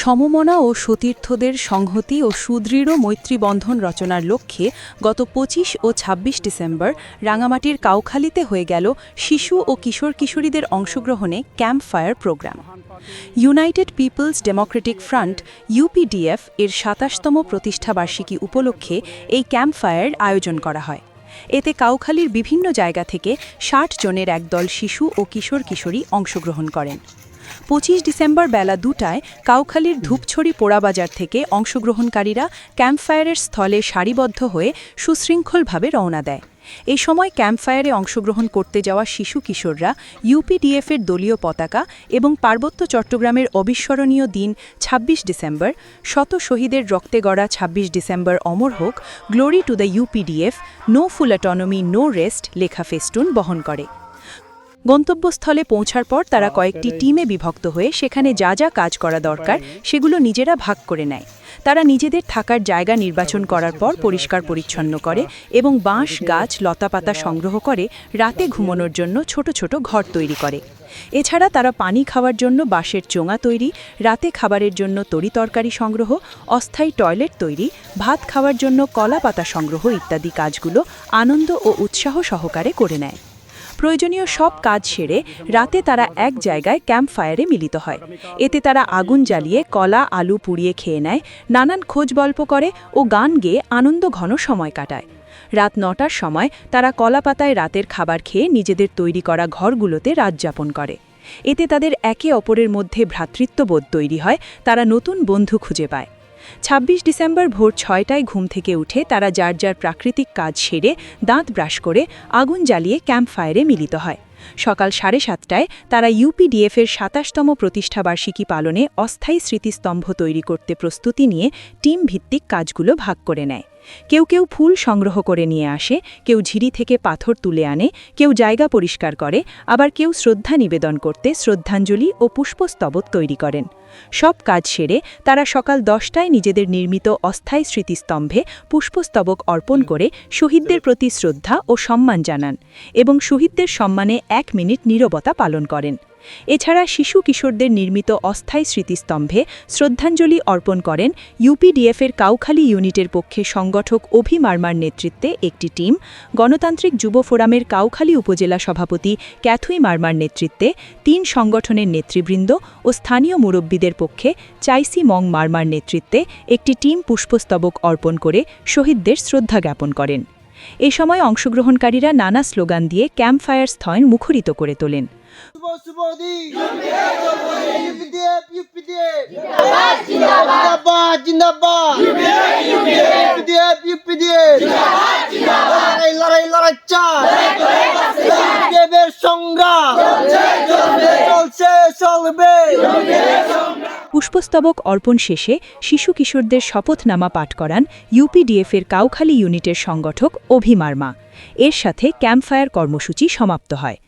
সমমনা ও সতীর্থদের সংহতি ও সুদৃঢ় মৈত্রীবন্ধন রচনার লক্ষ্যে গত ২৫ ও ২৬ ডিসেম্বর রাঙামাটির কাউখালীতে হয়ে গেল শিশু ও কিশোর কিশোরীদের অংশগ্রহণে camp fire programme. United People's Democratic Front UPDF এর সাতাশতম প্রতিষ্ঠাবার্ষিকী উপলক্ষে এই ক্যাম্প ফায়ার আয়োজন করা হয়। এতে কাউখালীর বিভিন্ন জায়গা থেকে ষাট জনের একদল শিশু ও কিশোর কিশোরী অংশগ্রহণ করেন। পঁচিশ ডিসেম্বর বেলা দুটায় কাউখালীর ধূপছড়ি পোড়াবাজার থেকে অংশগ্রহণকারীরা ক্যাম্পফায়ারের স্থলে সারিবদ্ধ হয়ে সুশৃঙ্খলভাবে রওনা দেয়। এই সময় ক্যাম্পফায়ারে অংশগ্রহণ করতে যাওয়া শিশু কিশোররা ইউপিডিএফের দলীয় পতাকা এবং পার্বত্য চট্টগ্রামের অবিস্মরণীয় দিন ২৬ ডিসেম্বর, শত শহীদের রক্তে গড়া ২৬ ডিসেম্বর অমর হোক, glory to the UPDF, no full autonomy no rest লেখা ফেস্টুন বহন করে। গন্তব্যস্থলে পৌঁছার পর তারা কয়েকটি টিমে বিভক্ত হয়ে সেখানে যা যা কাজ করা দরকার সেগুলো নিজেরা ভাগ করে নেয়। তারা নিজেদের থাকার জায়গা নির্বাচন করার পর পরিষ্কার পরিচ্ছন্ন করে এবং বাঁশ গাছ লতাপাতা সংগ্রহ করে রাতে ঘুমানোর জন্য ছোট ছোট ঘর তৈরি করে। এছাড়া তারা পানি খাওয়ার জন্য বাঁশের চোঙা তৈরি রাতে খাবারের জন্য তরি তরকারি সংগ্রহ অস্থায়ী টয়লেট তৈরি ভাত খাওয়ার জন্য কলা পাতা সংগ্রহ ইত্যাদি কাজগুলো আনন্দ ও উৎসাহ সহকারে করে নেয়। প্রয়োজনীয় সব কাজ সেরে রাতে তারা এক জায়গায় ক্যাম্প ফায়ারে মিলিত হয়। এতে তারা আগুন জ্বালিয়ে কলা, আলু পুড়িয়ে খেয়ে নেয়, নানান খোঁজ গল্প করে ও গান গেয়ে আনন্দ ঘন সময় কাটায়। রাত নটার সময় তারা কলা পাতায় রাতের খাবার খেয়ে নিজেদের তৈরি করা ঘরগুলোতে রাত যাপন করে। এতে তাদের একে অপরের মধ্যে ভ্রাতৃত্ববোধ তৈরি হয়, তারা নতুন বন্ধু খুঁজে পায়। ২৬ ডিসেম্বর ভোর ছয়টায় ঘুম থেকে উঠে তারা যার যার প্রাকৃতিক কাজ সেরে দাঁত ব্রাশ করে আগুন জ্বালিয়ে ক্যাম্প ফায়ারে মিলিত হয়। সকাল সাড়ে সাতটায় তারা ইউপিডিএফের সাতাশতম প্রতিষ্ঠাবার্ষিকী পালনে অস্থায়ী স্মৃতিস্তম্ভ তৈরি করতে প্রস্তুতি নিয়ে টিম ভিত্তিক কাজগুলো ভাগ করে নেয়। কেউ কেউ ফুল সংগ্রহ করে নিয়ে আসে কেউ ঝিরি থেকে পাথর তুলে আনে কেউ জায়গা পরিষ্কার করে আবার কেউ শ্রদ্ধা নিবেদন করতে শ্রদ্ধাঞ্জলি ও পুষ্পস্তবক তৈরি করেন। সব কাজ সেরে তারা সকাল দশটায় নিজেদের নির্মিত অস্থায়ী স্মৃতিস্তম্ভে পুষ্পস্তবক অর্পণ করে শহীদদের প্রতি শ্রদ্ধা ও সম্মান জানান এবং শহীদদের সম্মানে এক মিনিট নীরবতা পালন করেন। এছাড়া শিশু কিশোরদের নির্মিত অস্থায়ী স্মৃতিস্তম্ভে শ্রদ্ধাঞ্জলি অর্পণ করেন ইউপিডিএফের কাউখালী ইউনিটের পক্ষে সংগঠক অভি মার্মার নেতৃত্বে একটি টিম, গণতান্ত্রিক যুব ফোরামের কাউখালী উপজেলা সভাপতি ক্যাথুই মার্মার নেতৃত্বে তিন সংগঠনের নেতৃবৃন্দ ও স্থানীয় মুরব্বীদের পক্ষে চাইসি মং মার্মার নেতৃত্বে একটি টিম পুষ্পস্তবক অর্পণ করে শহীদদের শ্রদ্ধা জ্ঞাপন করেন। এ সময় অংশগ্রহণকারীরা নানা স্লোগান দিয়ে ক্যাম্প ফায়ার স্থয়ন মুখরিত করে তোলেন। UPDF UPDF. UPDF UPDF. লড়াই লড়াই সংগ্রাম। চলছে চলবে। পুষ্পস্তবক অর্পণ শেষে শিশু কিশোরদের শপথনামা পাঠ করান ইউপিডিএফের কাউখালী ইউনিটের সংগঠক অভিমার্মা। এর সাথে ক্যাম্পফায়ার কর্মসূচি সমাপ্ত হয়।